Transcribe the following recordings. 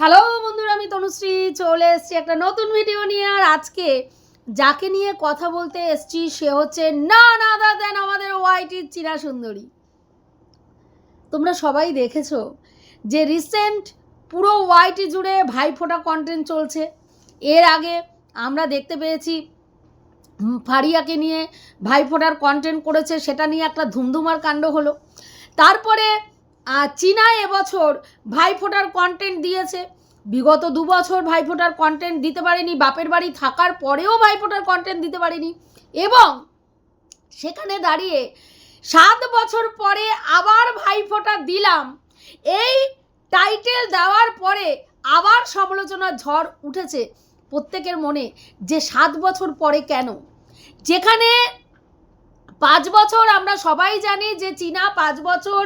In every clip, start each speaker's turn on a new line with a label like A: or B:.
A: Hello বন্ধুরা, আমি তনুশ্রী। চলে এসেছি একটা নতুন ভিডিও নিয়ে, আর আজকে যাকে নিয়ে কথা বলতে এসছি, সে হচ্ছে না না দা দেন আমাদের ওয়াইটির চিরা সুন্দরী তোমরা সবাই দেখেছ যে রিসেন্ট পুরো ওয়াইটি জুড়ে ভাইফোঁটা কন্টেন্ট চলছে। এর আগে আমরা দেখতে পেয়েছি ফারিয়াকে নিয়ে ভাইফোঁটার কন্টেন্ট করেছে, সেটা নিয়ে একটা ধুমধুমার কাণ্ড হলো। তারপরে চীনা এবছর ভাইফোঁটার কন্টেন্ট দিয়েছে। বিগত দু বছর ভাইফোঁটার কন্টেন্ট দিতে পারেনি, বাপের বাড়ি থাকার পরেও ভাইফোঁটার কন্টেন্ট দিতে পারেনি। এবং সেখানে দাঁড়িয়ে সাত বছর পরে আবার ভাইফোঁটা দিলাম। এই টাইটেল দেওয়ার পরে আবার সমালোচনার ঝড় উঠেছে প্রত্যেকের মনে যে সাত বছর পরে কেন? যেখানে পাঁচ বছর আমরা সবাই জানি যে চীনা পাঁচ বছর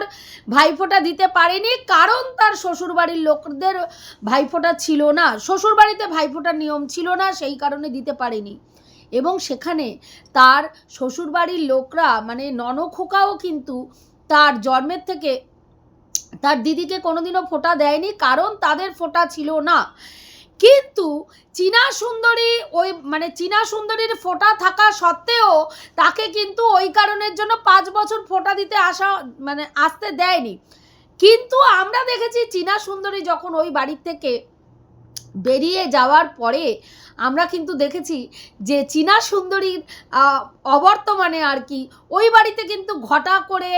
A: ভাইফোঁটা দিতে পারেনি, কারণ তার শ্বশুরবাড়ির লোকদের ভাইফোঁটা ছিল না। শ্বশুরবাড়িতে ভাইফোঁটার নিয়ম ছিল না, সেই কারণে দিতে পারেনি। এবং সেখানে তার শ্বশুরবাড়ির লোকরা মানে ননখোকাও কিন্তু তার জন্মের থেকে তার দিদিকে কোনোদিনও ফোঁটা দেয়নি, কারণ তাদের ফোঁটা ছিল না। কিন্তু চীনা সুন্দরী ওই মানে চীনা সুন্দরীর ফোঁটা থাকা সত্ত্বেও তাকে কিন্তু ওই কারণের জন্য পাঁচ বছর ফোঁটা দিতে আসা মানে আসতে দেয়নি। কিন্তু আমরা দেখেছি চীনা সুন্দরী যখন ওই বাড়ির থেকে বেরিয়ে যাওয়ার পরে আমরা কিন্তু দেখেছি যে চীনা সুন্দরীর অবর্তমানে আর কি ওই বাড়িতে কিন্তু ঘটা করে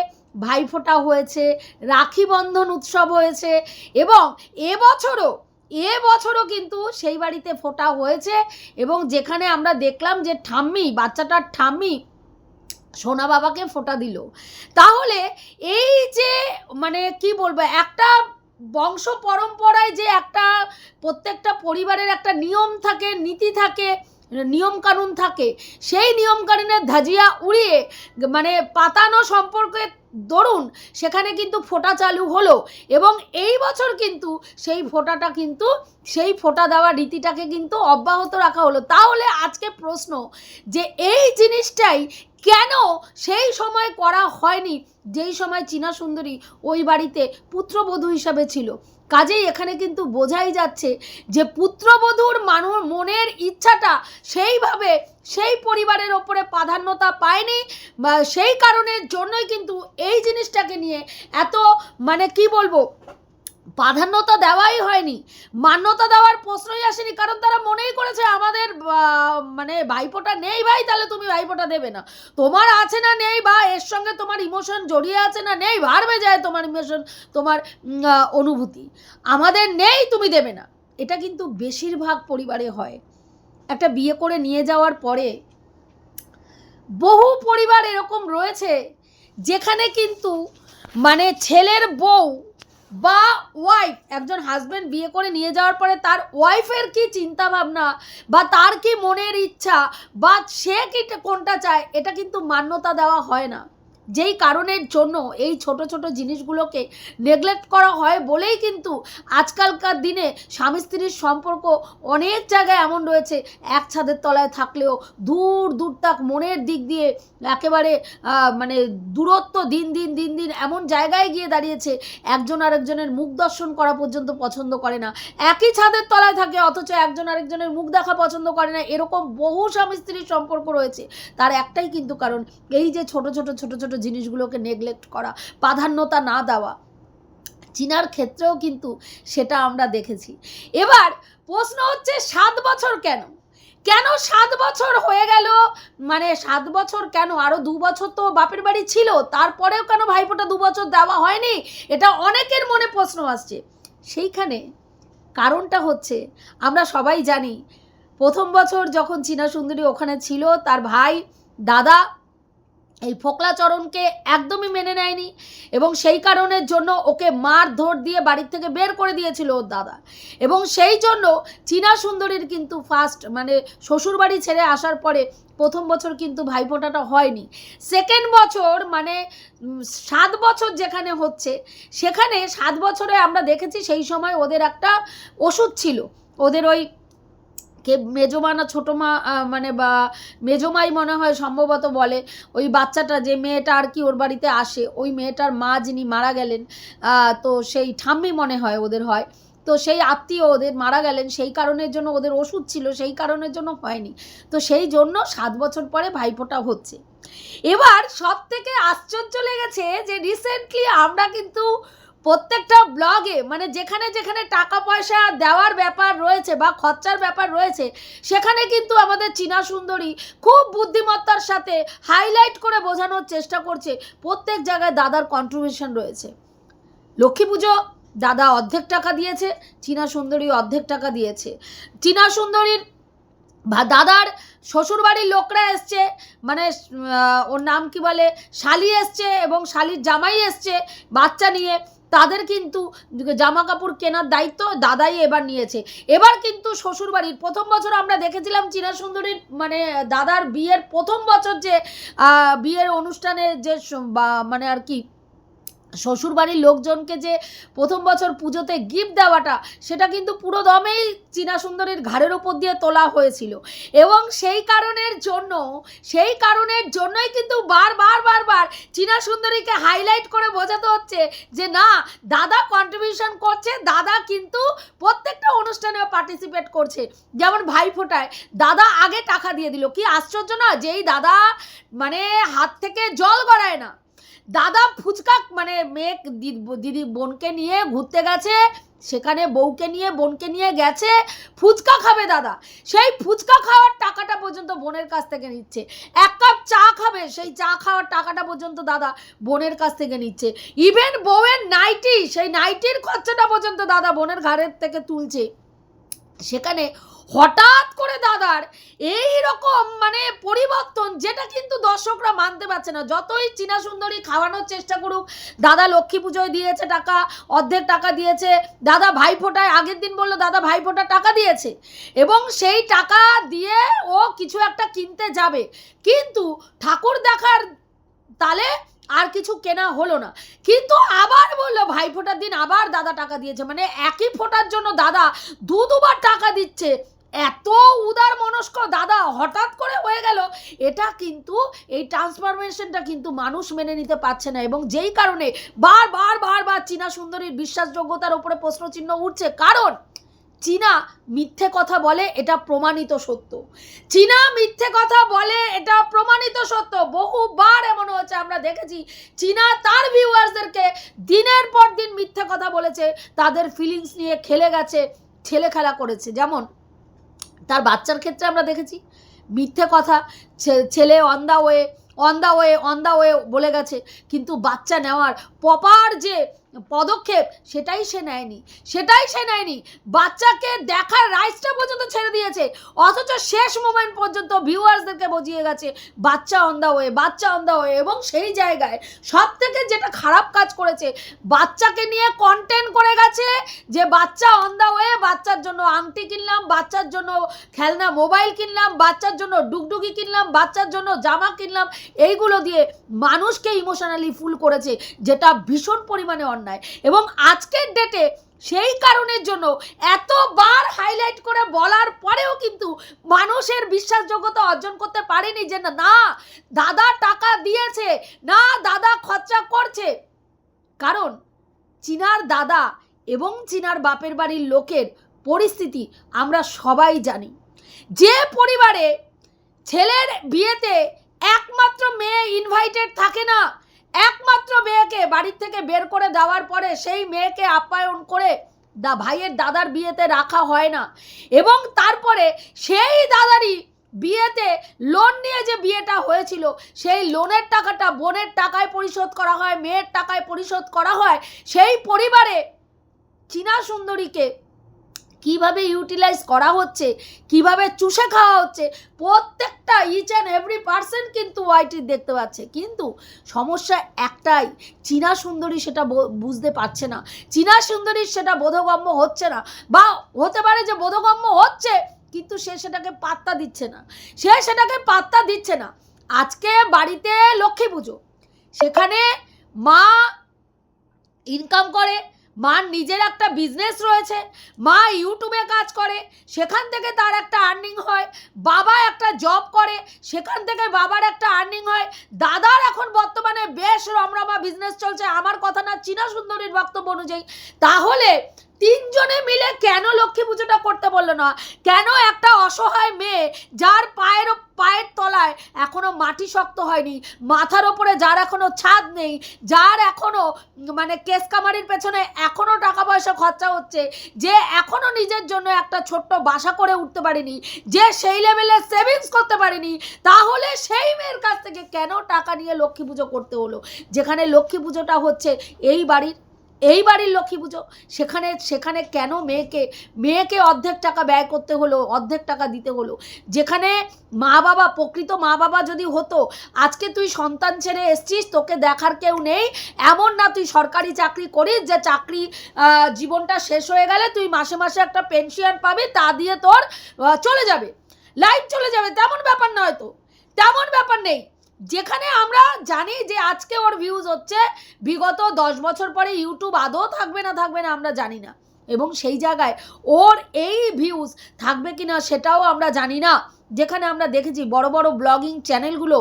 A: ভাইফোঁটা হয়েছে, রাখি বন্ধন উৎসব হয়েছে এবং এবছরও এ বছরও কিন্তু সেই বাড়িতে ফোটা হয়েছে এবং যেখানে আমরা দেখলাম যে ঠাম্মি, বাচ্চাটার ঠাম্মি সোনা বাবাকে ফোটা দিল। তাহলে এই যে মানে কি বলব, একটা বংশ পরম্পরায় যে একটা প্রত্যেকটা পরিবারের একটা নিয়ম থাকে, নীতি থাকে নিয়ম কানুন থাকে, সেই নিয়মকানুনের ধাজিয়া উড়িয়ে মানে পাতানো সম্পর্কে দরুন, সেখানে কিন্তু ফোঁটা চালু হলো। এবং এই বছর কিন্তু সেই ফোঁটাটা কিন্তু, সেই ফোঁটা দেওয়া রীতিটাকে কিন্তু অব্যাহত রাখা হলো। তাহলে আজকে প্রশ্ন যে এই জিনিসটাই কেন সেই সময় করা হয়নি, যেই সময় চীনা সুন্দরী ওই বাড়িতে পুত্রবধূ হিসাবে ছিল? কাজেই এখানে কিন্তু বোঝাই যাচ্ছে যে পুত্রবধূর মানুষ মনের ইচ্ছাটা সেইভাবে সেই পরিবারের ওপরে প্রাধান্যতা পায়নি বা সেই কারণের জন্যই কিন্তু এই জিনিসটাকে নিয়ে এত মানে কি বলব প্রাধান্যতা দেওয়াই হয়নি। মান্যতা দেওয়ার প্রশ্নই আসেনি, কারণ তারা মনেই করেছে আমাদের মানে ভাইপোটা নেই ভাই, তাহলে তুমি ভাইপোটা দেবে না। তোমার আছে না নেই বা এর সঙ্গে তোমার ইমোশন জড়িয়ে আছে না নেই ভারবে যায় তোমার ইমোশন তোমার অনুভূতি। আমাদের নেই, তুমি দেবে না। এটা কিন্তু বেশিরভাগ পরিবারে হয়। একটা বিয়ে করে নিয়ে যাওয়ার পরে বহু পরিবার এরকম রয়েছে, যেখানে কিন্তু মানে ছেলের বউ বা ওয়াইফ একজন হাজব্যান্ড বিয়ে করে নিয়ে যাওয়ার পরে তার ওয়াইফের কি চিন্তা ভাবনা বা তার কি মনের ইচ্ছা বা সে কি কোনটা চায়, এটা কিন্তু মান্যতা দেওয়া হয় না। যেই কারণের জন্য এই ছোট ছোট জিনিসগুলোকে নেগলেক্ট করা হয় বলেই কিন্তু আজকালকার দিনে স্বামী স্ত্রীর সম্পর্ক অনেক জায়গায় এমন রয়েছে। এক ছাদের তলায় থাকলেও দূর দূর তাক মনের দিক দিয়ে একেবারে মানে দূরত্ব দিন দিন দিন দিন এমন জায়গায় গিয়ে দাঁড়িয়েছে, একজন আরেকজনের মুখ দর্শন করা পর্যন্ত পছন্দ করে না। একই ছাদের তলায় থাকে অথচ একজন আরেকজনের মুখ দেখা পছন্দ করে না। এরকম বহু স্বামী স্ত্রীর সম্পর্ক রয়েছে। তার একটাই কিন্তু কারণ, এই যে ছোট ছোট ছোট ছোট জিনিসগুলোকে নেগলেক্ট করা, প্রাধান্যতা না দেওয়া। চীনার ক্ষেত্রেও কিন্তু সেটা আমরা দেখেছি। এবার প্রশ্ন হচ্ছে, সাত বছর কেন? কেন সাত বছর হয়ে গেল? মানে সাত বছর কেন? আরও দু বছর তো বাপের বাড়ি ছিল, তারপরেও কেন ভাইফোঁটা দু বছর দেওয়া হয়নি? এটা অনেকের মনে প্রশ্ন আসছে। সেইখানে কারণটা হচ্ছে, আমরা সবাই জানি, প্রথম বছর যখন চীনা সুন্দরী ওখানে ছিল, তার ভাই, দাদা এই ফোকলাচরণকে একদমই মেনে নেয়নি এবং সেই কারণের জন্য ওকে মার ধর দিয়ে বাড়ির থেকে বের করে দিয়েছিল ওর দাদা। এবং সেই জন্য চীনা সুন্দরীর কিন্তু ফার্স্ট মানে শ্বশুরবাড়ি ছেড়ে আসার পরে প্রথম বছর কিন্তু ভাইফোঁটাটা হয়নি। সেকেন্ড বছর মানে সাত বছর যেখানে হচ্ছে, সেখানে সাত বছরে আমরা দেখেছি সেই সময় ওদের একটা ওষুধ ছিল। ওদের ওই কে মেজমা না ছোটো মা মানে বা মেজমাই মনে হয় সম্ভবত বলে, ওই বাচ্চাটা যে মেয়েটা আর কি ওর বাড়িতে আসে, ওই মেয়েটার মা যিনি মারা গেলেন তো সেই ঠাম্মি মনে হয় ওদের হয়, তো সেই আত্মীয় ওদের মারা গেলেন, সেই কারণের জন্য ওদের ওষুধ ছিল, সেই কারণের জন্য হয়নি, তো সেই জন্য সাত বছর পরে ভাইফোঁটা হচ্ছে। এবার সব থেকে আশ্চর্য লেগেছে যে রিসেন্টলি আমরা কিন্তু প্রত্যেকটা ব্লগে মানে যেখানে যেখানে টাকা পয়সা দেওয়ার ব্যাপার রয়েছে বা খরচার ব্যাপার রয়েছে, সেখানে কিন্তু আমাদের চীনা সুন্দরী খুব বুদ্ধিমত্তার সাথে হাইলাইট করে বোঝানোর চেষ্টা করছে। প্রত্যেক জায়গায় দাদার কন্ট্রিবিউশন রয়েছে। লক্ষ্মী পুজো, দাদা অর্ধেক টাকা দিয়েছে, চীনা সুন্দরী অর্ধেক টাকা দিয়েছে। চীনা সুন্দরীর বা দাদার শ্বশুরবাড়ির লোকরা এসছে মানে ওর নাম কি বলে, শালি এসছে এবং শালির জামাই এসছে বাচ্চা নিয়ে। তাদের কিন্তু জামা কাপড় কেনার দায়িত্ব দাদাই এবার নিয়েছে। এবার কিন্তু শ্বশুরবাড়ির প্রথম বছর আমরা দেখেছিলাম চীনা সুন্দরীর মানে দাদার বিয়ের প্রথম বছর যে বিয়ের অনুষ্ঠানে যে মানে আর কি শ্বশুরবাড়ির লোকজনকে যে প্রথম বছর পুজোতে গিফট দেওয়াটা, সেটা কিন্তু পুরো দমেই চীনা সুন্দরীর ঘাড়ের ওপর দিয়ে তোলা হয়েছিল। এবং সেই কারণের জন্য, সেই কারণের জন্যই কিন্তু বারবার বারবার চীনা সুন্দরীকে হাইলাইট করে বোঝাতে হচ্ছে যে না, দাদা কন্ট্রিবিউশন করছে, দাদা কিন্তু প্রত্যেকটা অনুষ্ঠানে পার্টিসিপেট করছে। যেমন ভাইফোঁটায়, দাদা আগে টাকা দিয়ে দিল। কি আশ্চর্য না যেই দাদা মানে হাত থেকে জল গড়ায় না। দাদা ফুচকা মানে মেয়ে দিদি বোনকে নিয়ে ঘুরতে গেছে, সেখানে বউকে নিয়ে, বোনকে নিয়ে গেছে, ফুচকা খাবে দাদা। সেই ফুচকা খাওয়ার টাকাটা পর্যন্ত বোনের কাছ থেকে নিচ্ছে। এক কাপ চা খাবে, সেই চা খাওয়ার টাকাটা পর্যন্ত দাদা বোনের কাছ থেকে নিচ্ছে। ইভেন বউয়ের নাইটি সেই নাইটির খরচাটা পর্যন্ত দাদা বোনের ঘাড়ের থেকে তুলছে। সেখানে হঠাৎ করে দাদার এই রকম মানে পরিবর্তন যেটা কিন্তু দর্শকরা মানতে পারছে না। যতই চীনা সুন্দরী খাওয়ানোর চেষ্টা করুক, দাদা লক্ষ্মী পুজোয় দিয়েছে টাকা, অর্ধেক টাকা দিয়েছে, দাদা ভাইফোঁটায়, আগের দিন বলল, দাদা ভাইফোঁটা টাকা দিয়েছে। এবং সেই টাকা দিয়ে ও কিছু একটা কিনতে যাবে। কিন্তু ঠাকুর দেখার তালে আর কিছু কেনা হলো না। কিন্তু আবার বলল, ভাই, ফোটার দিন আবার দাদা টাকা দিয়েছে। মানে একই ফোটার জন্য দাদা দু দুবার টাকা দিচ্ছে। এত উদার মনস্ক দাদা হঠাৎ করে হয়ে গেল। এটা কিন্তু, এই ট্রান্সফরমেশনটা কিন্তু মানুষ মেনে নিতে পারছে না। এবং যেই কারণে বারবার বারবার চীনা সুন্দরীর বিশ্বাসযোগ্যতার উপরে প্রশ্নচিহ্ন উঠছে। কারণ চীনা মিথ্যে কথা বলে, এটা প্রমাণিত সত্য। চীনা মিথ্যে কথা বলে, এটা প্রমাণিত সত্য। বহুবার এমন হচ্ছে আমরা দেখেছি, চীনা তার ভিউয়ার্সদেরকে দিনের পর দিন মিথ্যে কথা বলেছে, তাদের ফিলিংস নিয়ে খেলে গেছে ছেলে খেলা করেছে। যেমন, তার বাচ্চার ক্ষেত্রে আমরা দেখেছি, মিথ্যে কথা ছেলে on the way on the way on way বলে গেছে, কিন্তু বাচ্চা নেওয়ার প্রপার যে পদক্ষেপ, সেটাই সে নেয়নি। সেটাই সে নেয়নি। বাচ্চাকে দেখার রাইটসটা পর্যন্ত ছেড়ে দিয়েছে। অথচ শেষ মোমেন্ট পর্যন্ত ভিউয়ার্সদেরকে বুঝিয়ে গেছে, বাচ্চা অন্ধা হয়ে বাচ্চা অন্ধা হয়ে এবং সেই জায়গায় সব থেকে যেটা খারাপ কাজ করেছে, বাচ্চাকে নিয়ে কন্টেন্ট করে গেছে যে বাচ্চা অন্ধা হয়ে বাচ্চার জন্য আংটি কিনলাম, বাচ্চার জন্য খেলনা মোবাইল কিনলাম, বাচ্চার জন্য ডুগডুগি কিনলাম, বাচ্চার জন্য জামা কিনলাম, এইগুলো দিয়ে মানুষকে ইমোশনালি ফুল করেছে, যেটা ভীষণ পরিমাণে অন্যায় এবং আজকের ডেটে সেই কারণের জন্য এতবার হাইলাইট করে বলার পরেও কিন্তু মানুষের বিশ্বাসযোগ্যতা অর্জন করতে পারেনি যে না, দাদা টাকা দিয়েছে না দাদা খরচা করছে। কারণ চীনার দাদা এবং চীনার বাপের বাড়ির লোকের পরিস্থিতি আমরা সবাই জানি। যে পরিবারে ছেলের বিয়েতে একমাত্র মেয়ে ইনভাইটেড থাকে না একমাত্র মেয়েকে বাড়ির থেকে বের করে দেওয়ার পরে সেই মেয়েকে আপ্যায়ন করে দা ভাইয়ের দাদার বিয়েতে রাখা হয় না। এবং তারপরে সেই দাদারই বিয়েতে লোন নিয়ে যে বিয়েটা হয়েছিল, সেই লোনের টাকাটা বোনের টাকায় পরিশোধ করা হয়, মেয়ের টাকায় পরিশোধ করা হয়, সেই পরিবারে চীনা সুন্দরীকে কীভাবে ইউটিলাইজ করা হচ্ছে, কীভাবে চুষে খাওয়া হচ্ছে, প্রত্যেকটা ইচ অ্যান্ড এভরি পার্সন কিন্তু ওয়াইটি দেখতে পাচ্ছে। কিন্তু সমস্যা একটাই, চীনা সুন্দরী সেটা বুঝতে পারছে না। চীনা সুন্দরী সেটা বোধগম্য হচ্ছে না। বা হতে পারে যে বোধগম্য হচ্ছে, কিন্তু সে সেটাকে পাত্তা দিচ্ছে না। সে সেটাকে পাত্তা দিচ্ছে না। আজকে বাড়িতে লক্ষ্মী পুজো। সেখানে মা ইনকাম করে মার নিজের একটা বিজনেস রয়েছে, মা ইউটিউবে কাজ করে, সেখান থেকে তার একটা আর্নিং হয়, বাবা একটা জব করে, সেখান থেকে বাবার একটা আর্নিং হয়। দাদার এখন বর্তমানে বেশ রমরমা বিজনেস চলছে, আমার কথা না চীনা সুন্দরীর বক্তব্য অনুযায়ী। তাহলে তিনজনে মিলে কেন লক্ষ্মী পুজোটা করতে বলল না? কেন একটা অসহায় মেয়ে যার পায়ের পায়ের তলায় এখনও মাটি শক্ত হয়নি, মাথার ওপরে যার এখনও ছাদ নেই, যার এখনও মানে কেস কামারির পেছনে এখনও টাকা পয়সা খরচা হচ্ছে, যে এখনও নিজের জন্য একটা ছোট্ট বাসা করে উঠতে পারেনি, যে সেই লেভেলে সেভিংস করতে পারেনি, তাহলে সেই মেয়ের কাছ থেকে কেন টাকা নিয়ে লক্ষ্মী পুজো করতে হলো? যেখানে লক্ষ্মী পুজোটা হচ্ছে এই বাড়ির এই বাড়ির লক্ষ্মী পুজো। সেখানে সেখানে কেন মেয়েকে মেয়েকে অর্ধেক টাকা ব্যয় করতে হলো, অর্ধেক টাকা দিতে হলো? যেখানে মা বাবা, প্রকৃত মা বাবা যদি হতো, আজকে তুই সন্তান ছেড়ে এসছিস, তোকে দেখার কেউ নেই, এমন না তুই সরকারি চাকরি করিস, যে চাকরি জীবনটা শেষ হয়ে গেলে তুই মাসে মাসে একটা পেনশন পাবি, তা দিয়ে তোর চলে যাবে। লাইফ চলে যাবে, তেমন ব্যাপার নয় তো। তেমন ব্যাপার নেই। যেখানে আমরা জানি যে আজকে ওর ভিউজ হচ্ছে, বিগত দশ বছর পরে ইউটিউব আদৌ থাকবে না থাকবে না, আমরা জানি না। এবং সেই জায়গায় ওর এই ভিউজ থাকবে কি না সেটাও আমরা জানি না। যেখানে আমরা দেখেছি বড় বড় ব্লগিং চ্যানেলগুলো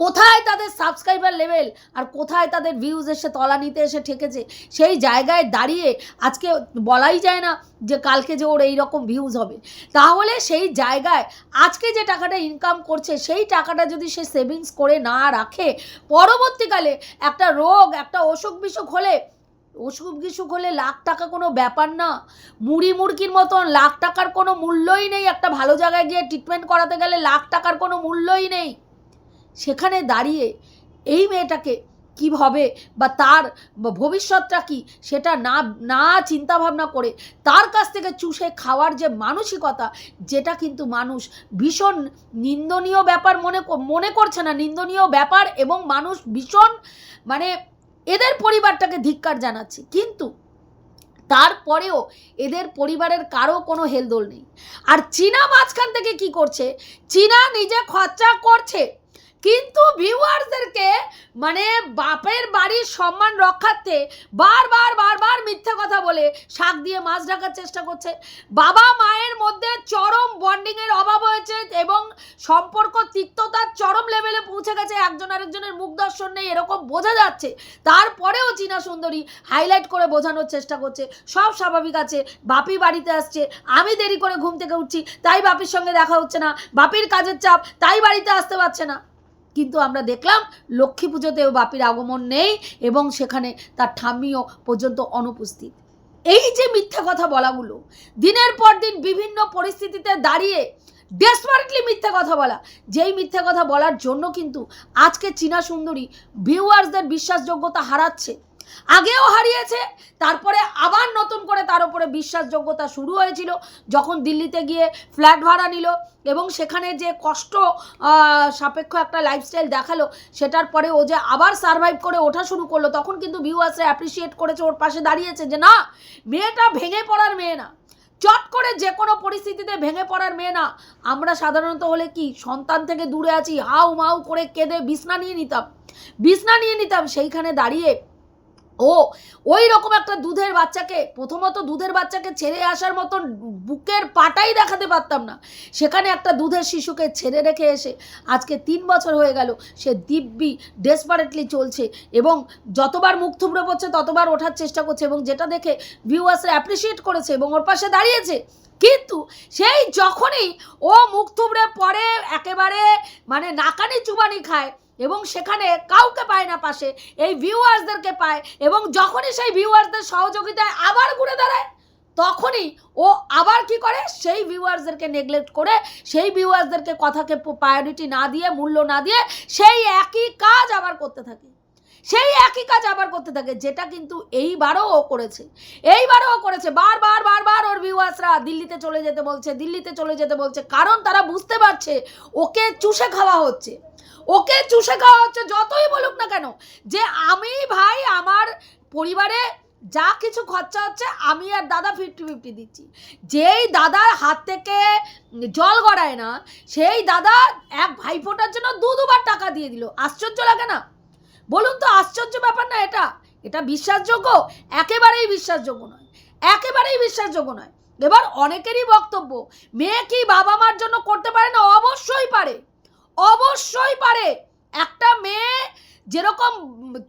A: কোথায় তাদের সাবস্ক্রাইবার লেভেল আর কোথায় তাদের ভিউজ এসে তলা নিতে এসে ঠেকেছে? সেই জায়গায় দাঁড়িয়ে আজকে বলাই যায় না যে কালকে যে ওর এই রকম ভিউজ হবে। তাহলে সেই জায়গায় আজকে যে টাকাটা ইনকাম করছে, সেই টাকাটা যদি সে সেভিংস করে না রাখে, পরবর্তীকালে একটা রোগ, একটা অসুখ বিসুখ হলে, অসুখ বিসুখ হলে লাখ টাকা কোনো ব্যাপার না। মুড়ি মুড়কির মতন লাখ টাকার কোনো মূল্যই নেই একটা ভালো জায়গায় গিয়ে ট্রিটমেন্ট করাতে গেলে লাখ টাকার কোনো মূল্যই নেই। সেখানে দাঁড়িয়ে এই মেয়েটাকে কি হবে বা তার ভবিষ্যৎটা কি সেটা না না চিন্তা ভাবনা করে তার কাছ থেকে চুষে খাওয়ার যে মানসিকতা, যেটা কিন্তু মানুষ ভীষণ নিন্দনীয় ব্যাপার মনে মনে করছে না। নিন্দনীয় ব্যাপার এবং মানুষ ভীষণ মানে এদের পরিবারটাকে ধিক্কার জানাচ্ছে। কিন্তু তারপরেও এদের পরিবারের কারও কোনো হেলদোল নেই। আর চীনা মাঝখান থেকে কি করছে? চীনা নিজে খরচা করছে। কিন্তু ভিউয়ার্সদেরকে মানে বাপের বাড়ির সম্মান রক্ষার্থে বারবার বারবার মিথ্যে কথা বলে শাক দিয়ে মাছ ঢাকার চেষ্টা করছে। বাবা মায়ের মধ্যে চরম বন্ডিংয়ের অভাব হয়েছে এবং সম্পর্ক তিক্ততার চরম লেভেলে পৌঁছে গেছে। একজন আরেকজনের মুখ দর্শন নেই, এরকম বোঝা যাচ্ছে। তারপরেও চীনা সুন্দরী হাইলাইট করে বোঝানোর চেষ্টা করছে। সব স্বাভাবিক আছে, বাপি বাড়িতে আসছে, আমি দেরি করে ঘুম থেকে উঠছি, তাই বাপির সঙ্গে দেখা হচ্ছে না। বাপির কাজের চাপ, তাই বাড়িতে আসতে পারছে না। কিন্তু আমরা দেখলাম লক্ষ্মী পুজোতেও বাপির আগমন নেই এবং সেখানে তার ঠাম্মিও পর্যন্ত অনুপস্থিত। এই যে মিথ্যা কথা বলাগুলো, দিনের পর দিন বিভিন্ন পরিস্থিতিতে দাঁড়িয়ে ডেসপারেটলি মিথ্যা কথা বলা, যেই মিথ্যা কথা বলার জন্য কিন্তু আজকে চীনা সুন্দরী ভিউয়ার্সদের বিশ্বাসযোগ্যতা হারাচ্ছে। আগেও হারিয়েছে, তারপরে আবার নতুন করে তার উপরে বিশ্বাসযোগ্যতা শুরু হয়েছিল, যখন দিল্লিতে গিয়ে ফ্ল্যাট ভাড়া নিল এবং সেখানে যে কষ্ট সাপেক্ষ একটা লাইফস্টাইল দেখাল, সেটার পরে ও যে আবার সারভাইভ করে ওঠা শুরু করল, তখন কিন্তু ভিউয়ার্সরা অ্যাপ্রিসিয়েট করেছে ওর পাশে দাঁড়িয়েছে যে না, মেয়েটা ভেঙে পড়ার মেয়ে না। চট করে যে কোনো পরিস্থিতিতে ভেঙে পড়ার মেয়ে না। আমরা সাধারণত হলে কি, সন্তান থেকে দূরে আছি, হাউ মাউ করে কেঁদে বিছনা নিয়ে নিতাম। বিছনা নিয়ে নিতাম, সেইখানে দাঁড়িয়ে ও ওই রকম একটা দুধের বাচ্চাকে, প্রথমত দুধের বাচ্চাকে ছেড়ে আসার মতন বুকের পাটাই দেখাতে পারতাম না। সেখানে একটা দুধের শিশুকে ছেড়ে রেখে এসে আজকে তিন বছর হয়ে গেল, সে দিব্যি ডেসপারেটলি চলছে এবং যতবার মুখ থুবড়ে পড়ছে, ততবার ওঠার চেষ্টা করছে এবং যেটা দেখে ভিউয়ার্সরা অ্যাপ্রিসিয়েট করেছে এবং ওর পাশে দাঁড়িয়েছে। কিন্তু সেই যখনই ও মুখ থুবড়ে পড়ে, একেবারে মানে নাকানি চুবানি খায় এবং সেখানে কাউকে পায় না পাশে, এই ভিউয়ার্সদেরকে পায় এবং যখনই সেই ভিউয়ার্সদের সহযোগিতায় আবার ঘুরে দাঁড়ায়, তখনই ও আবার কি করে? সেই ভিউয়ার্সদেরকে নেগলেক্ট করে, সেই ভিউয়ার্সদেরকে কথাকে প্রায়োরিটি না দিয়ে, মূল্য না দিয়ে, সেই একই কাজ আবার করতে থাকে। সেই একই কাজ আবার করতে থাকে, যেটা কিন্তু এইবারও ও করেছে। এইবারও ও করেছে। বারবার বারবার ওর ভিউয়ার্সরা দিল্লিতে চলে যেতে বলছে, দিল্লিতে চলে যেতে বলছে, কারণ তারা বুঝতে পারছে ওকে চুষে খাওয়া হচ্ছে। ওকে চুষে খাওয়া হচ্ছে যতই বলুক না কেন, যে আমি ভাই, আমার পরিবারে যা কিছু খরচা হচ্ছে, আমি আর দাদা ফিফটি ফিফটি দিচ্ছি। যেই দাদার হাত থেকে জল গড়ায় না, সেই দাদা এক ভাইফোঁটার জন্য দু দুবার টাকা দিয়ে দিল। আশ্চর্য লাগে না? বলুন তো, আশ্চর্য ব্যাপার না এটা? এটা বিশ্বাসযোগ্য? একেবারেই বিশ্বাসযোগ্য নয়। একেবারেই বিশ্বাসযোগ্য নয়। এবার অনেকেরই বক্তব্য, মেয়ে কি বাবা মার জন্য করতে পারে না? অবশ্যই পারে। অবশ্যই পারে। একটা মেয়ে যেরকম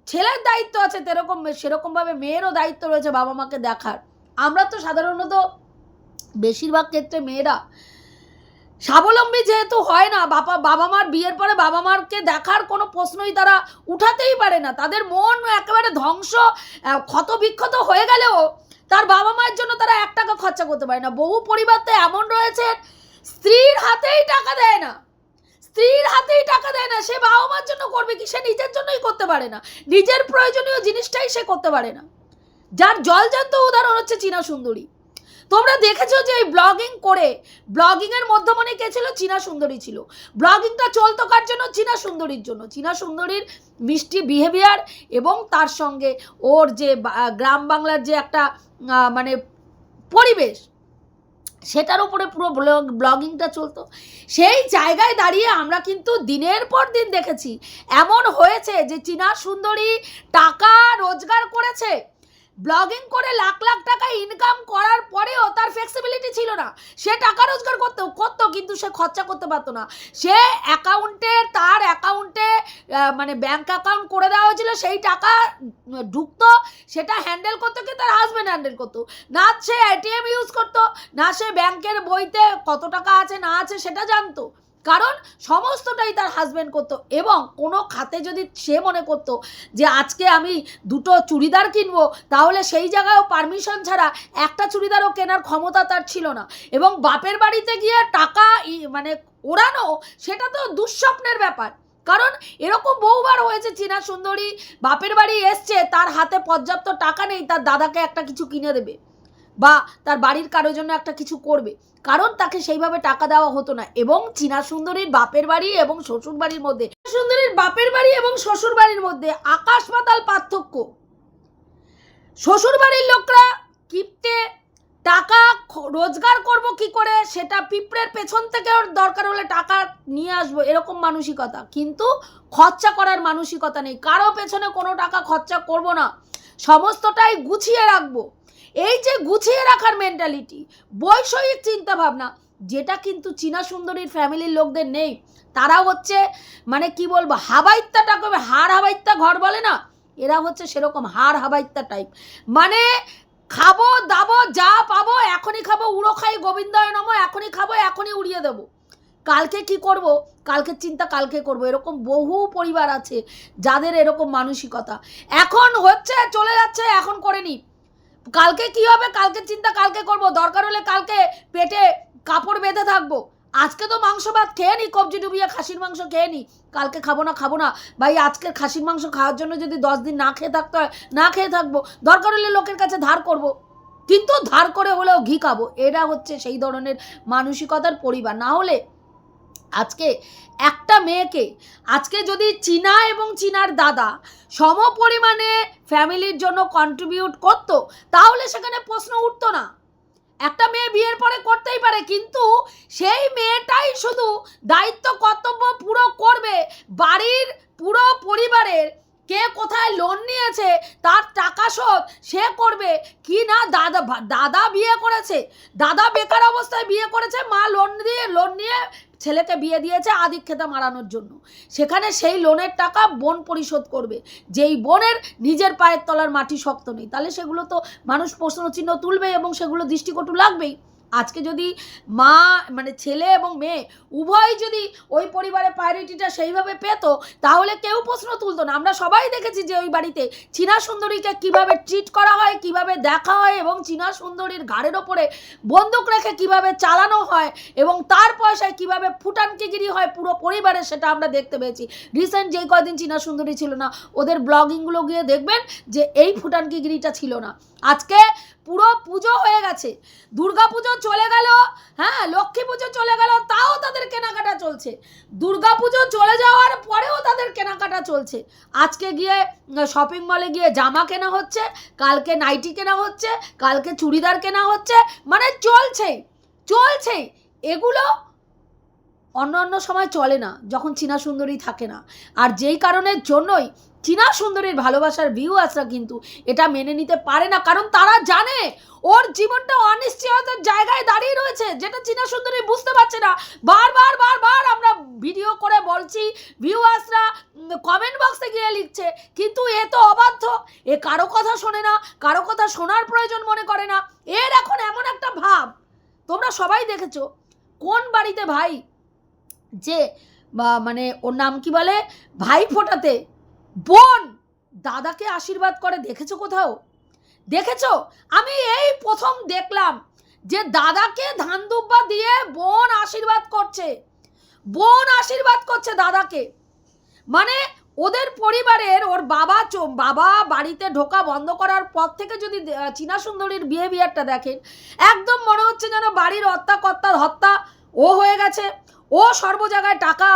A: ছেলের দায়িত্ব আছে, তেরকম সেরকমভাবে মেয়েরও দায়িত্ব রয়েছে বাবা মাকে দেখার। আমরা তো সাধারণত বেশিরভাগ ক্ষেত্রে মেয়েরা স্বাবলম্বী যেহেতু হয় না বাবা বাবা মার বিয়ের পরে বাবা মারকে দেখার কোনো প্রশ্নই তারা উঠাতেই পারে না। তাদের মন একেবারে ধ্বংস ক্ষতবিক্ষত হয়ে গেলেও তার বাবা মায়ের জন্য তারা এক টাকা খরচা করতে পারে না। বহু পরিবার তো এমন রয়েছে, স্ত্রীর হাতেই টাকা দেয় না। স্ত্রীর হাতেই টাকা দেয় না, সে বাবা মার জন্য করবে কি? সে নিজের জন্যই করতে পারে না। নিজের প্রয়োজনীয় জিনিসটাই সে করতে পারে না। যার জলজান্ত উদাহরণ হচ্ছে চীনা সুন্দরী। তোমরা দেখেছ যে এই ব্লগিং করে ব্লগিংয়ের মধ্যমণি কে ছিল? চীনা সুন্দরী ছিল। ব্লগিংটা চলতো কার জন্য? চীনা সুন্দরীর জন্য। চীনা সুন্দরীর মিষ্টি বিহেভিয়ার এবং তার সঙ্গে ওর যে গ্রাম বাংলার যে একটা মানে পরিবেশ, সেটার উপরে পুরো ব্লগ ব্লগিংটা চলতো। সেই জায়গায় দাঁড়িয়ে আমরা কিন্তু দিনের পর দিন দেখেছি, এমন হয়েছে যে চীনা সুন্দরী টাকা রোজগার করেছে। ব্লগিং করে লাখ লাখ টাকা ইনকাম করার পরেও তার ফ্লেক্সিবিলিটি ছিল না। সে টাকা রোজগার করতো করতো, কিন্তু সে খরচা করতে পারতো না। সে অ্যাকাউন্টে তার অ্যাকাউন্টে মানে ব্যাংক অ্যাকাউন্ট করে দেওয়া হয়েছিল, সেই টাকা ঢুকতো, সেটা হ্যান্ডেল করতো কি তার হাজব্যান্ড হ্যান্ডেল করতো। না সে এটিএম ইউজ করতো, না সে ব্যাংকের বইতে কত টাকা আছে না আছে সেটা জানতো। কারণ সমস্তটাই তার হাজব্যান্ড করতো এবং কোনো খাতে যদি সে মনে করতো যে আজকে আমি দুটো চুড়িদার কিনবো, তাহলে সেই জায়গায়ও পারমিশন ছাড়া একটা চুড়িদারও কেনার ক্ষমতা তার ছিল না। এবং বাপের বাড়িতে গিয়ে টাকা মানে ওড়ানো, সেটা তো দুঃস্বপ্নের ব্যাপার। কারণ এরকম বহুবার হয়েছে চীনা সুন্দরী, বাপের বাড়ি এসছে, তার হাতে পর্যাপ্ত টাকা নেই, তার দাদাকে একটা কিছু কিনে দেবে। বা তার বাড়ির কারোর জন্য একটা কিছু করবে। কারণ তাকে সেইভাবে টাকা দেওয়া হতো না। এবং চীনা সুন্দরীর বাপের বাড়ি এবং শ্বশুর বাড়ির মধ্যে সুন্দরীর বাপের বাড়ি এবং শ্বশুর বাড়ির মধ্যে আকাশ পাতাল পার্থক্য। শ্বশুর বাড়ির লোকরা কিপটে টাকা রোজগার করব কি করে? সেটা পিঁপড়ের পেছন থেকে ওর দরকার হলে টাকা নিয়ে আসব। এরকম মানসিকতা। কিন্তু খরচা করার মানসিকতা নেই। কারও পেছনে কোনো টাকা খরচা করব না। সমস্তটাই গুছিয়ে রাখব। এই যে গুছিয়ে রাখার মেন্টালিটি বৈষয়িক চিন্তা ভাবনা যেটা কিন্তু চীনা সুন্দরীর ফ্যামিলির লোকদের নেই। তারা হচ্ছে মানে কি বলব হাবাইত্যা টাকা হাড় হাবাইত্যা ঘর বলে না? এরা হচ্ছে সেরকম হাড় হাবাইত্যা টাইপ মানে খাব, দাবো, যা পাবো, এখনই খাব, উড়ো খাই, গোবিন্দয় নম, এখনই খাব, এখনই উড়িয়ে দেবো। কালকে কি করব? কালকের চিন্তা কালকে করব। এরকম বহু পরিবার আছে যাদের এরকম মানসিকতা। এখন হচ্ছে, চলে যাচ্ছে, এখন করে নি। কালকে কি হবে? কালকে চিন্তা কালকে করব। দরকার হলে কালকে পেটে কাপড় বেঁধে থাকব। আজকে তো মাংস ভাত খেয়ে নি, কবজি ডুবিয়ে খাসির মাংস খেয়ে নি। কালকে খাব না খাব না। ভাই, আজকের খাসির মাংস খাওয়ার জন্য যদি দশ দিন না খেয়ে থাকতে হয়, না খেয়ে থাকব। দরকার হলে লোকের কাছে ধার করব। কিন্তু ধার করে হলেও ঘি খাব। এটা হচ্ছে সেই ধরনের মানসিকতার পরিবার। না হলে আজকে একটা মেয়েকে, আজকে যদি চীনা এবং চীনার দাদা সম পরিমাণে ফ্যামিলির জন্য কন্ট্রিবিউট করতো, তাহলে সেখানে প্রশ্ন উঠতো না। একটা মেয়ে বিয়ের পরে করতেই পারে, কিন্তু সেই মেয়েটাই শুধু দায়িত্ব, কর্তব্য পুরো করবে। বাড়ির পুরো পরিবারের কে কোথায় লোন নিয়েছে, তার টাকা শোধ সে করবে কি না, দাদা দাদা বিয়ে করেছে। দাদা বেকার অবস্থায় বিয়ে করেছে, মা লোন দিয়ে লোন নিয়ে ছেলেকে বিয়ে দিয়েছে আদিক্ষেতা মারানোর জন্য। সেখানে সেই লোনের টাকা বোন পরিশোধ করবে। যেই বোনের নিজের পায়ের তলার মাটি শক্ত নেই। তাহলে সেগুলো তো মানুষ প্রশ্নচিহ্ন তুলবে এবং সেগুলো দৃষ্টিকটু লাগবেই। আজকে যদি মা মানে ছেলে এবং মেয়ে উভয় যদি ওই পরিবারে প্রায়োরিটিটা সেইভাবে পেত, তাহলে কেউ প্রশ্ন তুলতো না। আমরা সবাই দেখেছি যে ওই বাড়িতে চীনা সুন্দরীকে কীভাবে ট্রিট করা হয়, কীভাবে দেখা হয় এবং চীনা সুন্দরীর ঘাড়ের ওপরে বন্দুক রেখে কীভাবে চালানো হয় এবং তার পয়সায় কীভাবে ফুটানকিগিরি হয় পুরো পরিবারে, সেটা আমরা দেখতে পেয়েছি। রিসেন্ট যেই কয়দিন চীনা সুন্দরী ছিল না, ওদের ব্লগিংগুলো গিয়ে দেখবেন যে এই ফুটানকিগিরিটা ছিল না। আজকে পুরো পুজো হয়ে গেছে। দুর্গা পুজো চলে গেল। হ্যাঁ লক্ষ্মী পুজো চলে গেল, তাও তাদের কেনাকাটা চলছে। দুর্গা পুজো চলে যাওয়ার পরেও তাদের কেনাকাটা চলছে। আজকে গিয়ে শপিং মলে গিয়ে জামা কেনা হচ্ছে, কালকে নাইটি কেনা হচ্ছে, কালকে চুড়িদার কেনা হচ্ছে মানে চলছেই চলছেই। এগুলো অন্য অন্য সময় চলে না, যখন চীনা সুন্দরী থাকে না। আর যেই কারণের জন্যই চীনা সুন্দরীর ভালোবাসার ভিউয়ার্সরা কিন্তু এটা মেনে নিতে পারে না। কারণ তারা জানে, ওর জীবনটা অনিশ্চয়তার জায়গায় দাঁড়িয়ে রয়েছে, যেটা চীনা সুন্দরী বুঝতে পারছে না। বারবার বারবার আমরা ভিডিও করে বলছি ভিউয়ার্সরা কমেন্ট বক্সে গিয়ে লিখছে, কিন্তু এ তো অবাধ্য। এ কারও কথা শোনে না, কারও কথা শোনার প্রয়োজন মনে করে না। এর এখন এমন একটা ভাব, তোমরা সবাই দেখেছ, কোন বাড়িতে ভাই যে মানে ওর নাম কি বলে? ভাই ফোটাতে বোন, দাদাকে আশীর্বাদ করে দেখেছ কোথাও? দেখেছ? আমি এই প্রথম দেখলাম যে দাদাকে ধান দুব্বা দিয়ে বোন আশীর্বাদ করছে। বোন আশীর্বাদ করছে দাদাকে। মানে ওদের পরিবারের ওর বাবা বাবা বাড়িতে ঢোকা বন্ধ করার পর থেকে যদি চীনা সুন্দরীর বিহেভিয়ারটা দেখেন, একদম মনে হচ্ছে যেন বাড়ির হত্যা কর্তা হত্যা ও হয়ে গেছে। ও সর্ব জায়গায় টাকা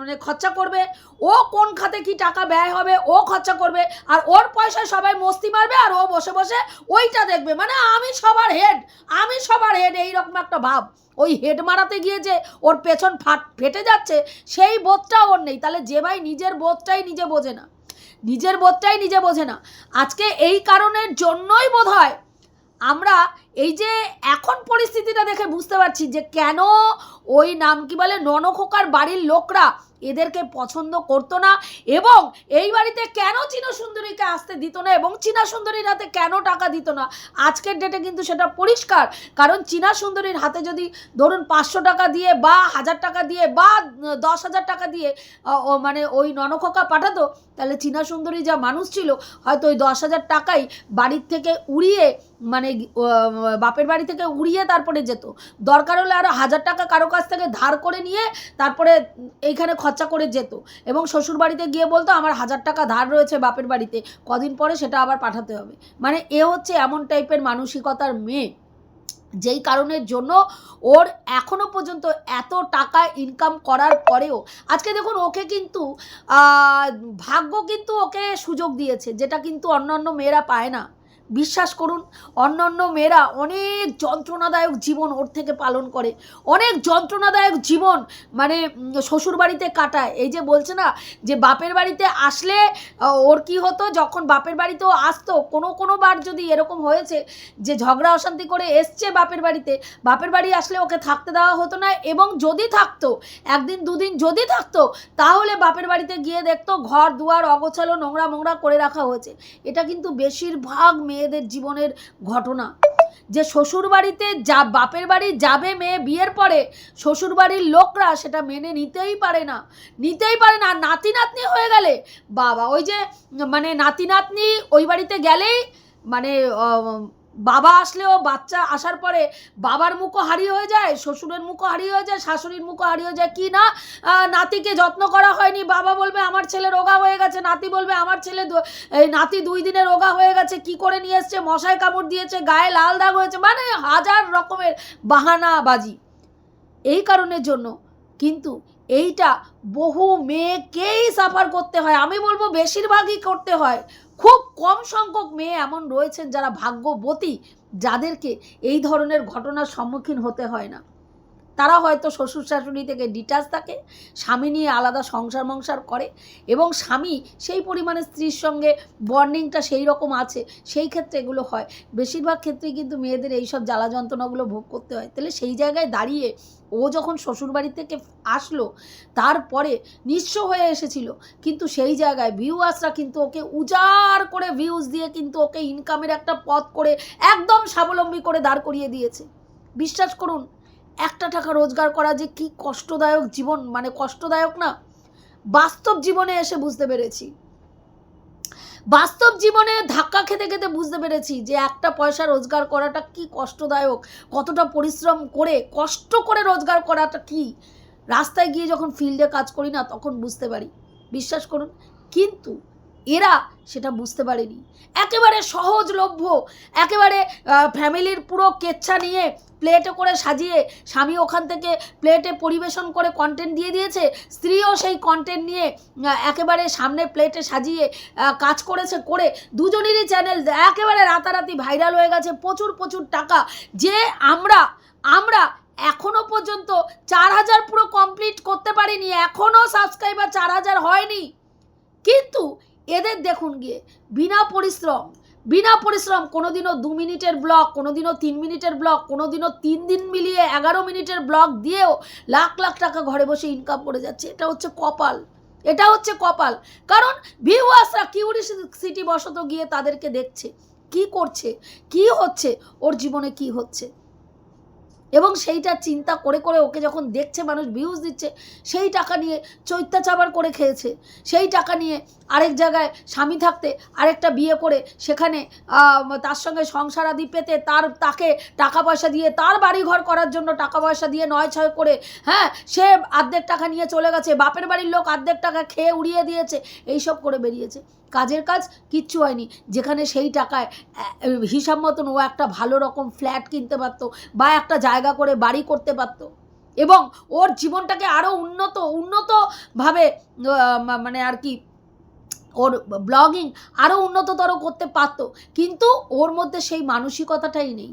A: মানে খরচা করবে, ও কোন খাতে কি টাকা ব্যয় হবে, ও খরচা করবে, আর ওর পয়সায় সবাই মস্তি মারবে, আর ও বসে বসে ওইটা দেখবে। মানে আমি সবার হেড আমি সবার হেড এইরকম একটা ভাব। ওই হেড মারাতে গিয়ে যে ওর পেছন ফাট ফেটে যাচ্ছে, সেই বোধটা ওর নেই। তাহলে যে ভাই নিজের বোধটাই নিজে বোঝে না। নিজের বোধটাই নিজে বোঝে না। আজকে এই কারণের জন্যই বোধ হয় আমরা এই যে এখন পরিস্থিতিটা দেখে বুঝতে পারছি যে কেন ওই নাম কি বলে ননখোকার বাড়ির লোকরা এদেরকে পছন্দ করতো না এবং এই বাড়িতে কেন চীনা সুন্দরীকে আসতে দিত না এবং চীনা সুন্দরীর হাতে কেন টাকা দিত না? আজকের ডেটে কিন্তু সেটা পরিষ্কার। কারণ চীনা সুন্দরীর হাতে যদি ধরুন পাঁচশো টাকা দিয়ে বা হাজার টাকা দিয়ে বা দশ হাজার টাকা দিয়ে মানে ওই ননখোকা পাঠাতো, তাহলে চীনা সুন্দরী যা মানুষ ছিল, হয়তো ওই দশ হাজার টাকাই বাড়ির থেকে উড়িয়ে মানে বাপের বাড়ি থেকে উড়িয়ে তারপরে যেত। দরকার হলে আরও হাজার টাকা কারও কাছ থেকে ধার করে নিয়ে তারপরে এইখানে খরচা করে যেত। এবং শ্বশুর বাড়িতে গিয়ে বলতো, আমার হাজার টাকা ধার রয়েছে বাপের বাড়িতে, কদিন পরে সেটা আবার পাঠাতে হবে। মানে এ হচ্ছে এমন টাইপের মানসিকতার মেয়ে, যেই কারণের জন্য ওর এখনও পর্যন্ত এত টাকা ইনকাম করার পরেও, আজকে দেখুন ওকে কিন্তু ভাগ্য কিন্তু ওকে সুযোগ দিয়েছে, যেটা কিন্তু অন্যান্য মেয়েরা পায় না। বিশ্বাস করুন অন্য অন্য মেয়েরা অনেক যন্ত্রণাদায়ক জীবন ওর থেকে পালন করে। অনেক যন্ত্রণাদায়ক জীবন মানে শ্বশুর বাড়িতে কাটায়। এই যে বলছে না, যে বাপের বাড়িতে আসলে ওর কি হতো, যখন বাপের বাড়িতেও আসতো, কোনো কোনো বার যদি এরকম হয়েছে যে ঝগড়া অশান্তি করে এসছে বাপের বাড়িতে, বাপের বাড়ি আসলে ওকে থাকতে দেওয়া হতো না এবং যদি থাকতো, একদিন দুদিন যদি থাকতো, তাহলে বাপের বাড়িতে গিয়ে দেখতো ঘর দুয়ার অগোছালো নোংরা মোংরা করে রাখা হয়েছে। এটা কিন্তু বেশিরভাগ মেয়েদের জীবনের ঘটনা। যে শ্বশুর বাড়িতে যা, বাপের বাড়ি যাবে মেয়ে বিয়ের পরে শ্বশুর বাড়ির লোকরা সেটা মেনে নিতেই পারে না। নিতেই পারে না নাতি নাতনি হয়ে গেলে। বাবা, ওই যে মানে নাতি নাতনি ওই বাড়িতে গেলেই মানে বাবা আসলেও বাচ্চা আসার পরে বাবার মুখও হারিয়ে হয়ে যায়, শ্বশুরের মুখও হারিয়ে হয়ে যায়, শাশুড়ির মুখও হারিয়ে হয়ে যায়। কি না? নাতিকে যত্ন করা হয়নি। বাবা বলবে, আমার ছেলে রোগা হয়ে গেছে। নাতি বলবে, আমার ছেলে নাতি দুই দিনে রোগা হয়ে গেছে। কি করে নিয়ে এসছে? মশায় কামড় দিয়েছে, গায়ে লাল দাগ হয়েছে মানে হাজার রকমের বাহানাবাজি। এই কারণের জন্য কিন্তু এইটা বহু মেয়েকেই সাফার করতে হয়। আমি বলব, বেশিরভাগই করতে হয়। খুব কম সংখ্যক মেয়ে এমন রয়েছেন যারা ভাগ্যবতী, যাদেরকে এই ধরনের ঘটনার সম্মুখীন হতে হয় না। তারা হয়তো শ্বশুর শাশুড়ি থেকে ডিটাচ থাকে, স্বামী নিয়ে আলাদা সংসার মংসার করে এবং স্বামী সেই পরিমাণে স্ত্রীর সঙ্গে বন্ডিংটা সেই রকম আছে, সেই ক্ষেত্রে এগুলো হয়। বেশিরভাগ ক্ষেত্রেই কিন্তু মেয়েদের এইসব জ্বালা যন্ত্রণাগুলো ভোগ করতে হয়। তাহলে সেই জায়গায় দাঁড়িয়ে ও যখন শ্বশুরবাড়ি থেকে আসলো, তারপরে নিঃস্ব হয়ে এসেছিল। কিন্তু সেই জায়গায় ভিউয়ার্সরা কিন্তু ওকে উজাড় করে ভিউজ দিয়ে কিন্তু ওকে ইনকামের একটা পথ করে একদম স্বাবলম্বী করে দাঁড় করিয়ে দিয়েছে। বিশ্বাস করুন একটা টাকা রোজগার করা যে কি কষ্টদায়ক জীবন মানে কষ্টদায়ক না, বাস্তব জীবনে এসে বুঝতে পেরেছি। বাস্তব জীবনে ধাক্কা খেতে খেতে বুঝতে পেরেছি যে একটা পয়সা রোজগার করাটা কি কষ্টদায়ক, কতটা পরিশ্রম করে, কষ্ট করে রোজগার করাটা কি? রাস্তায় গিয়ে যখন ফিল্ডে কাজ করি না, তখন বুঝতে পারি। বিশ্বাস করুন, কিন্তু এরা সেটা বুঝতে পারেনি। একেবারে সহজলভ্য, একেবারে ফ্যামিলির পুরো কেচ্ছা নিয়ে প্লেটে করে সাজিয়ে স্বামী ওখান থেকে প্লেটে পরিবেশন করে কন্টেন্ট দিয়ে দিয়েছে, স্ত্রীও সেই কন্টেন্ট নিয়ে একেবারে সামনে প্লেটে সাজিয়ে কাজ করেছে, করে দুজনেরই চ্যানেল একেবারে রাতারাতি ভাইরাল হয়ে গেছে, প্রচুর প্রচুর টাকা। যে আমরা আমরা এখনও পর্যন্ত চার হাজার পুরো কমপ্লিট করতে পারিনি এখনও সাবস্ক্রাইবার চার হাজার হয়নি। কিন্তু এদের দেখুন গিয়ে, বিনা পরিশ্রম বিনা পরিশ্রম, কোনোদিনও দু মিনিটের ব্লগ কোনোদিনও তিন মিনিটের ব্লগ কোনোদিনও তিন দিন মিলিয়ে এগারো মিনিটের ব্লগ দিয়েও লাখ লাখ টাকা ঘরে বসে ইনকাম করে যাচ্ছে। এটা হচ্ছে কপাল। এটা হচ্ছে কপাল। কারণ ভিউয়ার্সরা কিউরিসিটি বশত গিয়ে তাদেরকে দেখছে। কি করছে? কি হচ্ছে? ওর জীবনে কি হচ্ছে? এবং সেইটা চিন্তা করে করে ওকে যখন দেখছে, মানুষ ভিউজ দিচ্ছে, সেই টাকা নিয়ে চৈত্যা চাবার করে খেয়েছে। সেই টাকা নিয়ে আরেক জায়গায় স্বামী থাকতে, আরেকটা বিয়ে করে, সেখানে তার সঙ্গে সংসার আদি পেতে, তার, তাকে টাকা পয়সা দিয়ে, তার বাড়ি ঘর করার জন্য টাকা পয়সা দিয়ে নয় ছয় করে হ্যাঁ সে অর্ধেক টাকা নিয়ে চলে গেছে, বাপের বাড়ির লোক অর্ধেক টাকা খেয়ে উড়িয়ে দিয়েছে, এইসব করে বেরিয়েছে। কাজের কাজ কিচ্ছু হয়নি। যেখানে সেই টাকায় হিসাব মতন ও একটা ভালো রকম ফ্ল্যাট কিনতে পারতো বা একটা জায়গা করে বাড়ি করতে পারতো। এবং ওর জীবনটাকে আরও উন্নত, উন্নতভাবে মানে আর কি ওর ব্লগিং আরও উন্নততর করতে পারতো। কিন্তু ওর মধ্যে সেই মানসিকতাটাই নেই।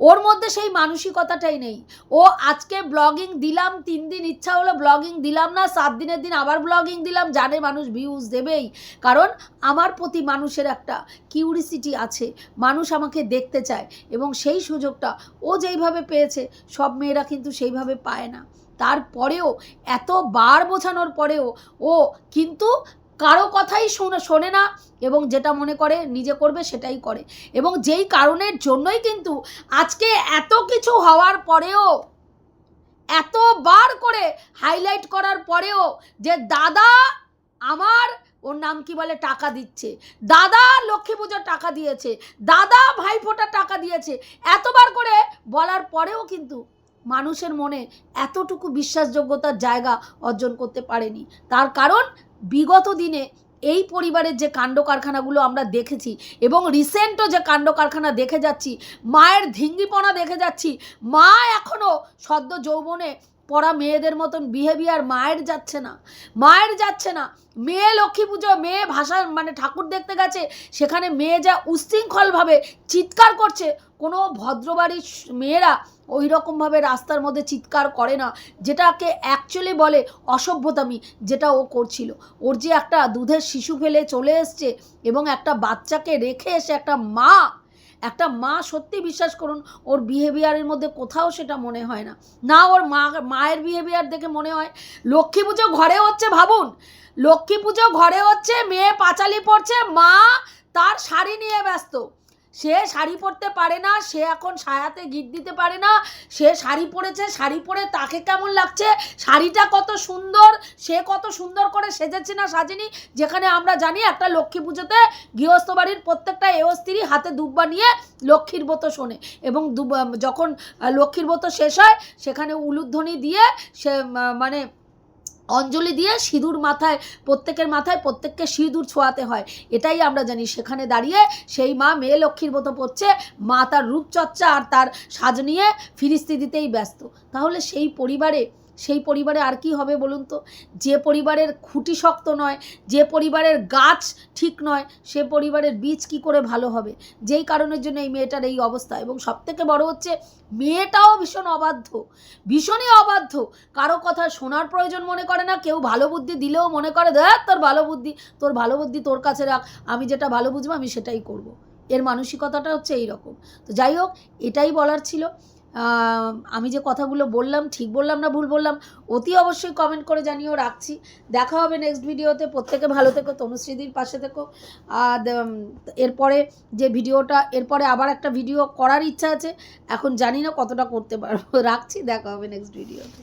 A: ওর মধ্যে সেই মানসিকতাটাই নেই। ও আজকে ব্লগিং দিলাম, তিন দিন ইচ্ছা হলো ব্লগিং দিলাম না, সাত দিনের দিন আবার ব্লগিং দিলাম, জানে মানুষ ভিউজ দেবেই। কারণ আমার প্রতি মানুষের একটা কিউরিসিটি আছে, মানুষ আমাকে দেখতে চায় এবং সেই সুযোগটা ও যেইভাবে পেয়েছে, সব মেয়েরা কিন্তু সেইভাবে পায় না। তারপরেও এত বার বোঝানোর পরেও ও কিন্তু কারও কথাই শোনে শোনে না এবং যেটা মনে করে নিজে করবে সেটাই করে। এবং যেই কারণের জন্যই কিন্তু আজকে এত কিছু হওয়ার পরেও, এতবার করে হাইলাইট করার পরেও যে দাদা আমার, ওর নাম কি বলে? টাকা দিচ্ছে। দাদা লক্ষ্মী পুজোর টাকা দিয়েছে। দাদা ভাইফোঁটার টাকা দিয়েছে। এতবার করে বলার পরেও কিন্তু মানুষের মনে এতটুকু বিশ্বাসযোগ্যতার জায়গা অর্জন করতে পারেনি। তার কারণ বিগত দিনে এই পরিবারের যে কাণ্ড কারখানাগুলো আমরা দেখেছি এবং রিসেন্টও যে কাণ্ড কারখানা দেখে যাচ্ছি, মায়ের ধিঙ্গিপনা দেখে যাচ্ছি, মা এখনও সদ্য যৌবনে পড়া মেয়েদের মতন বিহেভিয়ার মায়ের যাচ্ছে না। মায়ের যাচ্ছে না। মেয়ে লক্ষ্মী পুজো, মেয়ে ভাষা মানে ঠাকুর দেখতে গেছে, সেখানে মেয়ে যা উচ্ছৃঙ্খলভাবে চিৎকার করছে, কোনো ভদ্রবাড়ির মেয়েরা ওই রকমভাবে রাস্তার মধ্যে চিৎকার করে না, যেটাকে অ্যাকচুয়ালি বলে অসভ্যতামি, যেটা ও করছিল। ওর যে একটা দুধের শিশু ফেলে চলে এসছে এবং একটা বাচ্চাকে রেখে এসে একটা মা একটা মা সত্যি বিশ্বাস করুন, ওর বিহেভিয়ারের মধ্যে কোথাও সেটা মনে হয় না। না, ওর মা, মায়ের বিহেভিয়ার দেখে মনে হয়। লক্ষ্মী পুজো ঘরে হচ্ছে ভাবুন, লক্ষ্মী পুজো ঘরে হচ্ছে, মেয়ে পাঁচালি পড়ছে মা তার শাড়ি নিয়ে ব্যস্ত। সে শাড়ি পরতে পারে না, সে এখন সায়াতে গিট দিতে পারে না, সে শাড়ি পরেছে, শাড়ি পরে তাকে কেমন লাগছে, শাড়িটা কত সুন্দর, সে কত সুন্দর করে সেজেছে না সাজেনি, যেখানে আমরা জানি একটা লক্ষ্মী পুজোতে গৃহস্থ বাড়ির প্রত্যেকটা এও স্ত্রী হাতে দুব্বা নিয়ে লক্ষ্মীর ব্রত শোনে এবং যখন লক্ষ্মীর ব্রত শেষ হয়, সেখানে উলুধ্বনি দিয়ে সে মানে অঞ্জলি দিয়ে সিঁদুর মাথায়, প্রত্যেকের মাথায় প্রত্যেককে সিঁদুর ছোঁয়াতে হয়। এটাই আমরা জানি। সেখানে দাঁড়িয়ে সেই মা মেয়ে লক্ষ্মীর মতো পড়ছে, মা তার রূপচর্চা আর তার সাজ নিয়ে ফিরিস্তি দিতেই ব্যস্ত। তাহলে সেই পরিবারে সেই পরিবারে আর কি হবে বলুন তো? যে পরিবারের খুঁটি শক্ত নয়, যে পরিবারের গাছ ঠিক নয়, সে পরিবারের বীজ কি করে ভালো হবে? যেই কারণের জন্য এই মেয়েটার এই অবস্থা। এবং সবথেকে বড় হচ্ছে, মেয়েটাও ভীষণ অবাধ্য, ভীষণই অবাধ্য। কারও কথা শোনার প্রয়োজন মনে করে না, কেউ ভালো বুদ্ধি দিলেও মনে করে, দেখ তোর ভালো বুদ্ধি, তোর ভালো বুদ্ধি তোর কাছে রাখ, আমি যেটা ভালো বুঝব আমি সেটাই করব। এর মানসিকতাটা হচ্ছে এই রকম। তো যাই হোক, এটাই বলার ছিল। আমি যে কথাগুলো বললাম, ঠিক বললাম না ভুল বললাম, অতি অবশ্যই কমেন্ট করে জানিয়েও রাখছি। দেখা হবে নেক্সট ভিডিওতে প্রত্যেকে ভালো থেকো, তনুশ্রীদির পাশে থেকো। আর এরপরে যে ভিডিওটা, এরপরে আবার একটা ভিডিও করার ইচ্ছা আছে। এখন জানি না কতটা করতে পারব। রাখছি, দেখা হবে নেক্সট ভিডিওতে